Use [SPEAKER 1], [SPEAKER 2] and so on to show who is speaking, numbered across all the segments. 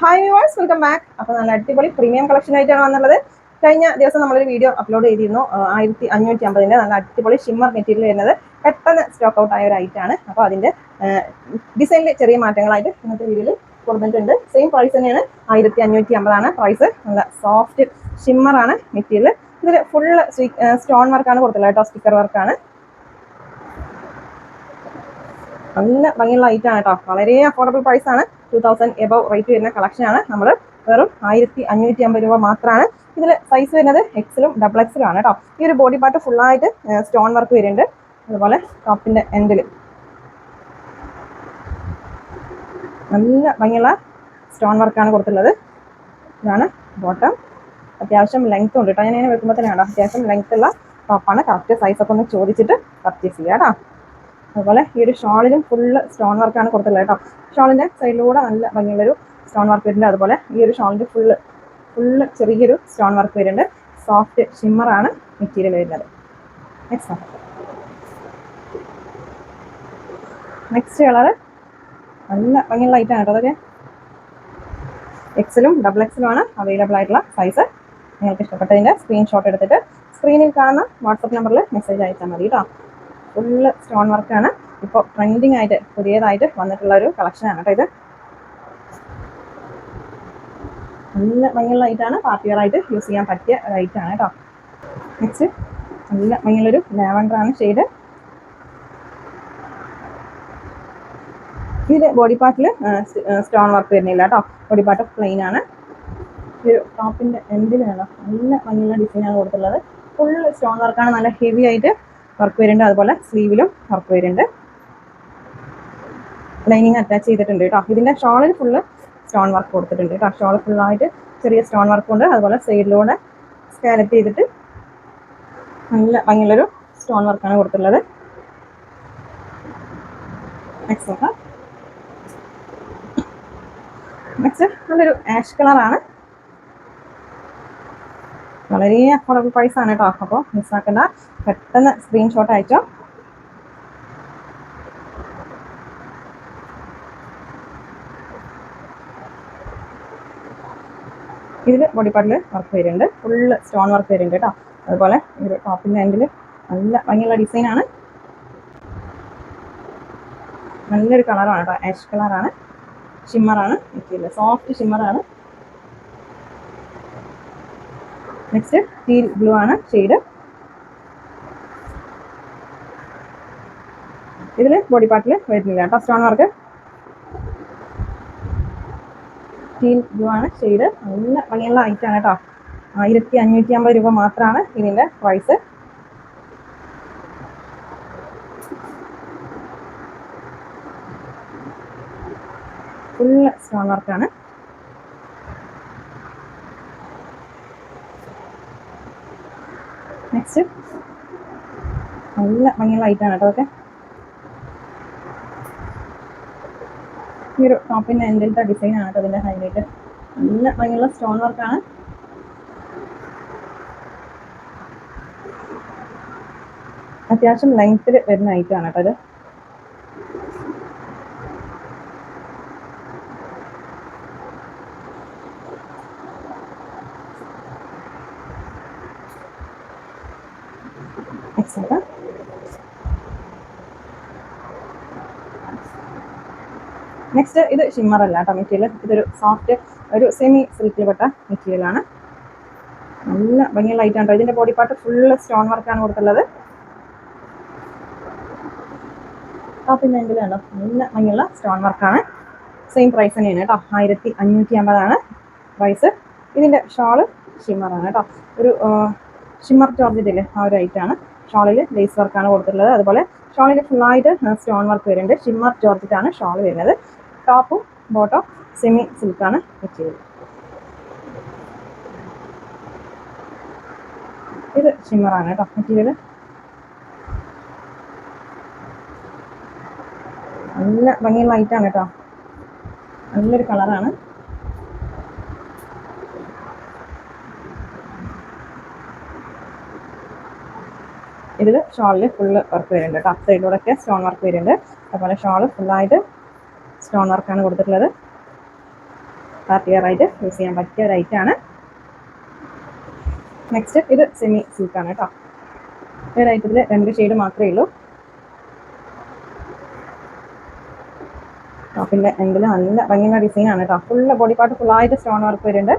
[SPEAKER 1] Hi viewers welcome back അപ്പോൾ നല്ല അടിപൊളി പ്രീമിയം കളക്ഷൻ ആയിട്ടാണ് വന്നുള്ളത് കഴിഞ്ഞ ദിവസം നമ്മളൊരു വീഡിയോ അപ്ലോഡ് ചെയ്തിരുന്നു. ആയിരത്തി അഞ്ഞൂറ്റി അമ്പതിന്റെ നല്ല അടിപൊളി ഷിമ്മർ മെറ്റീരിയൽ വരുന്നത്. പെട്ടെന്ന് സ്റ്റോക്ക് ഔട്ട് ആയ ഒരു ഐറ്റാണ് അപ്പോൾ അതിന്റെ ഡിസൈനിൽ ചെറിയ മാറ്റങ്ങളായിട്ട് ഇന്നത്തെ വീഡിയോയിൽ കൊടുത്തിട്ടുണ്ട്. സെയിം പ്രൈസ് തന്നെയാണ്. ആയിരത്തി അഞ്ഞൂറ്റി അമ്പതാണ് പ്രൈസ് നല്ല സോഫ്റ്റ് ഷിമ്മർ ആണ് മെറ്റീരിയൽ ഇതിൽ ഫുള്ള് സ്റ്റോൺ വർക്കാണ് കൊടുത്തുള്ളത് കേട്ടോ സ്റ്റിക്കർ വർക്കാണ് നല്ല ഭംഗിയുള്ള ഐറ്റം ആണ് കേട്ടോ. വളരെ അഫോർഡബിൾ പ്രൈസ് ആണ്. ടൂ തൗസൻഡ് എബവ് റേറ്റ് വരുന്ന കളക്ഷൻ ആണ്. നമ്മൾ വെറും ആയിരത്തി അഞ്ഞൂറ്റി അമ്പത് രൂപ മാത്രമാണ് ഇതിൽ സൈസ് വരുന്നത് എക്സിലും ഡബിൾ എക്സിലും ആണ് കേട്ടോ ഈ ഒരു ബോഡി പാർട്ട് ഫുള്ളായിട്ട് സ്റ്റോൺ വർക്ക് വരുന്നുണ്ട്. അതുപോലെ ടോപ്പിന്റെ എൻഡിൽ നല്ല ഭംഗിയുള്ള സ്റ്റോൺ വർക്കാണ് കൊടുത്തിട്ടുള്ളത്. ഇതാണ് ബോട്ടം അത്യാവശ്യം ലെങ്ത് ഉണ്ട് കേട്ടോ ഞാൻ ഇങ്ങനെ വെക്കുമ്പോൾ തന്നെ കേട്ടോ അത്യാവശ്യം ലെങ്ത് ഉള്ള ടോപ്പാണ് കറക്റ്റ് സൈസ് ഒക്കെ ഒന്ന് ചോദിച്ചിട്ട് പർച്ചേസ് ചെയ്യാം കേട്ടോ അതുപോലെ ഈ ഒരു ഷോളിലും ഫുള്ള് സ്റ്റോൺ വർക്കാണ് കൊടുത്തുള്ളത് കേട്ടോ. ഷോളിന്റെ സൈഡിലൂടെ നല്ല ഭംഗിയുള്ളൊരു സ്റ്റോൺ വർക്ക് വരുന്നുണ്ട്. അതുപോലെ ഈ ഒരു ഷോളിന്റെ ഫുള്ള് ഫുള്ള് ചെറിയൊരു സ്റ്റോൺ വർക്ക് വരുന്നുണ്ട്. സോഫ്റ്റ് ഷിമ്മറാണ് മെറ്റീരിയൽ വരുന്നത്. നെക്സ്റ്റ് നെക്സ്റ്റ് കളർ നല്ല ഭംഗിയുള്ള ലൈറ്റാണ് കേട്ടോ അതൊക്കെ. എക്സലും ഡബിൾ എക്സലും ആണ് അവൈലബിൾ ആയിട്ടുള്ള സൈസ് നിങ്ങൾക്ക് ഇഷ്ടപ്പെട്ടതിന്റെ സ്ക്രീൻഷോട്ട് എടുത്തിട്ട് സ്ക്രീനിൽ കാണുന്ന വാട്സപ്പ് നമ്പറിൽ മെസ്സേജ് അയച്ചാൽ മതി കേട്ടോ. ഫുള്ള് സ്റ്റോൺ വർക്കാണ് ഇപ്പോൾ ട്രെൻഡിങ് ആയിട്ട് പുതിയതായിട്ട് വന്നിട്ടുള്ള ഒരു കളക്ഷനാണ് കേട്ടോ ഇത്. നല്ല ഭംഗിയുള്ള ലൈറ്റാണ് പാർട്ടി വെയർ ആയിട്ട് യൂസ് ചെയ്യാൻ പറ്റിയ ലൈറ്റാണ് കേട്ടോ നെക്സ്റ്റ് നല്ല ഭംഗിയുള്ളൊരു ലാവൻഡർ ആണ് ഷെയ്ഡ് ഇതിൽ ബോഡി പാർട്ടിൽ സ്റ്റോൺ വർക്ക് വരുന്നില്ല കേട്ടോ ബോഡി പാർട്ട് പ്ലെയിൻ ആണ്. ഒരു ടോപ്പിന്റെ എൻഡിലാണ് നല്ല ഭംഗിയുള്ള ഡിസൈനാണ് കൊടുത്തുള്ളത് ഫുള്ള് സ്റ്റോൺ വർക്കാണ് നല്ല ഹെവി ആയിട്ട് വർക്ക് വരുന്നുണ്ട്. അതുപോലെ സ്ലീവിലും വർക്ക് വരുന്നുണ്ട്. ലൈനിങ് അറ്റാച്ച് ചെയ്തിട്ടുണ്ട് കേട്ടോ. ഇതിന്റെ ഷോളിൽ ഫുള്ള് സ്റ്റോൺ വർക്ക് കൊടുത്തിട്ടുണ്ട് കേട്ടോ. ഷോൾ ഫുള്ളായിട്ട് ചെറിയ സ്റ്റോൺ വർക്ക് ഉണ്ട്. അതുപോലെ സൈഡിലൂടെ സ്കാലറ്റ് ചെയ്തിട്ട് നല്ല ഭംഗിയുള്ളൊരു സ്റ്റോൺ വർക്കാണ് കൊടുത്തിട്ടുള്ളത്. നെക്സ്റ്റ് നല്ലൊരു ആഷ് കളറാണ് വളരെ അഫോർഡബിൾ പ്രൈസ് ആണ് കേട്ടോ. അപ്പോൾ മിസ്സാക്കണ്ട പെട്ടെന്ന് സ്ക്രീൻഷോട്ട് അയച്ചോ. ഇതിൽ ബോഡി പാർട്ടിൽ വർക്ക് വരുന്നുണ്ട്. ഫുള്ള് സ്റ്റോൺ വർക്ക് വരുന്നുണ്ട് കേട്ടോ. അതുപോലെ ഒരു ടോപ്പിന്റെ ആങ്കിൽ നല്ല ഭംഗിയുള്ള ഡിസൈനാണ് നല്ലൊരു കളറാണ് കേട്ടോ. ആഷ് കളറാണ് ഷിമ്മറാണ് സോഫ്റ്റ് ഷിമ്മറാണ് നെക്സ്റ്റ് ടീൽ ബ്ലൂ ആണ് ഷെയ്ഡ് ഇതിൽ ബോഡി പാർട്ടിൽ വരുന്നില്ല. കേട്ടോ സ്റ്റോൺ വർക്ക് ടീൽ ബ്ലൂ ആണ് ഷെയ്ഡ് നല്ല ഭംഗിയുള്ള ഐറ്റം ആണ് കേട്ടോ. ആയിരത്തി അഞ്ഞൂറ്റി അമ്പത് രൂപ മാത്രമാണ് ഇതിന്റെ പ്രൈസ് ഫുള്ള് സ്റ്റോൺ വർക്കാണ് നെക്സ്റ്റ് നല്ല ഭംഗിയുള്ള ഐറ്റാണ് കേട്ടോ ഓക്കെ ഈ ഒരു ടോപ്പിന്റെ ഡിസൈൻ ആണ് കേട്ടോ അതിന്റെ ഹൈലൈറ്റ് നല്ല ഭംഗിയുള്ള സ്റ്റോൺ വർക്കാണ് അത്യാവശ്യം ലെങ്ത്തിൽ വരുന്ന ഐറ്റമാണ് കേട്ടോ ഇത് നെക്സ്റ്റ് നെക്സ്റ്റ് ഇത് ഷിമ്മർ അല്ല കേട്ടോ മെറ്റീരിയൽ ഇതൊരു സോഫ്റ്റ് ഒരു സെമി സിൽക്കിൽ പെട്ട മെറ്റീരിയൽ ആണ്. നല്ല ഭംഗിയുള്ള ലൈറ്റ് ആണ് ഇതിന്റെ ബോഡി പാർട്ട് ഫുള്ള് സ്റ്റോൺ വർക്കാണ് കൊടുത്തുള്ളത് ടോപ്പിന്റെ കണ്ടോ? നല്ല ഭംഗിയുള്ള സ്റ്റോൺ വർക്കാണ് സെയിം പ്രൈസ് തന്നെയാണ് കേട്ടോ. ആയിരത്തി അഞ്ഞൂറ്റി അമ്പതാണ് പ്രൈസ് ഇതിന്റെ ഷോൾ ഷിമ്മറാണ് കേട്ടോ. ഒരു ഷിമ്മർ ചോർജറ്റില്ലേ ആ ഒരു ഐറ്റാണ് ഷോളിൽ ലേസ് വർക്കാണ് കൊടുത്തിട്ടുള്ളത്. അതുപോലെ ഷോളിൽ ഫുള്ളായിട്ട് സ്റ്റോൺ വർക്ക് വരുന്നുണ്ട്. ഷിമ്മർ ജോർജറ്റ് ആണ് ഷോൾ വരുന്നത്. ടോപ്പും ബോട്ടോ സെമി സിൽക്കാണ് മെറ്റീരിയൽ ഇത് ഷിമ്മറാണ് കേട്ടോ മെറ്റീരിയൽ നല്ല ഭംഗിയുള്ള ലൈറ്റാണ് കേട്ടോ. നല്ലൊരു കളറാണ് ഇതിൽ ഷോളിൽ ഫുള്ള് വർക്ക് വരുന്നുണ്ട് കേട്ടോ സൈഡിലൂടെയൊക്കെ സ്റ്റോൺ വർക്ക് വരുന്നുണ്ട്. അതുപോലെ ഷോൾ ഫുള്ളായിട്ട് സ്റ്റോൺ വർക്കാണ് കൊടുത്തിട്ടുള്ളത്. പാർട്ടി വെയർ ആയിട്ട് യൂസ് ചെയ്യാൻ പറ്റിയ ഒരു ആണ്. നെക്സ്റ്റ് ഇത് സെമി സിൽക്കാണ് കേട്ടോ ഈ ഒരു ഐറ്റത്തിൽ രണ്ട് ഷെയ്ഡ് മാത്രമേ ഉള്ളൂ. ടോപ്പിന്റെ എങ്കിലും നല്ല ഭംഗിയുള്ള ഡിസൈനാണ് കേട്ടോ ഫുള്ള് ബോഡി പാർട്ട് ഫുള്ളായിട്ട് സ്റ്റോൺ വർക്ക് വരുന്നുണ്ട്.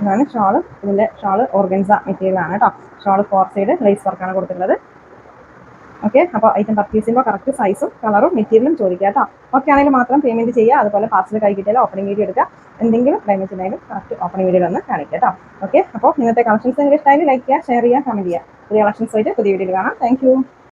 [SPEAKER 1] ഇതാണ് ഷാൾ. ഇതിന്റെ ഷാൾ ഓർഗൻസ മെറ്റീരിയൽ ആണ് കേട്ടോ ഷാൾ ഫോർ സൈഡ് ലേസ് വർക്കാണ് കൊടുത്തിട്ടുള്ളത്. ഓക്കെ. അപ്പോൾ ഐറ്റം പർച്ചേസ് ചെയ്യുമ്പോൾ കറക്റ്റ് സൈസും കളറും മെറ്റീരിയലും ചോദിക്കുക കേട്ടോ ഓക്കെ ആണെങ്കിൽ മാത്രം പേയ്മെന്റ് ചെയ്യുക. അതുപോലെ പാർസൽ കൈ കിട്ടിയാൽ ഓപ്പണിംഗ് വീഡിയോ എടുക്കുക. എന്തെങ്കിലും ഡാമേജ് ഉണ്ടെങ്കിലും കറക്റ്റ് ഓപ്പണിംഗ് വീഡിയോ ഒന്ന് കാണിക്കുക കേട്ടോ ഓക്കെ അപ്പോൾ ഇന്നത്തെ കളക്ഷൻസ് നിങ്ങൾക്ക് ഇഷ്ടമായി ലൈക്ക് ചെയ്യുക ഷെയർ ചെയ്യുക കമന്റ് ചെയ്യുക. പുതിയ കളക്ഷൻസ് ആയിട്ട് പുതിയ വീഡിയോയിൽ കാണാം. താങ്ക്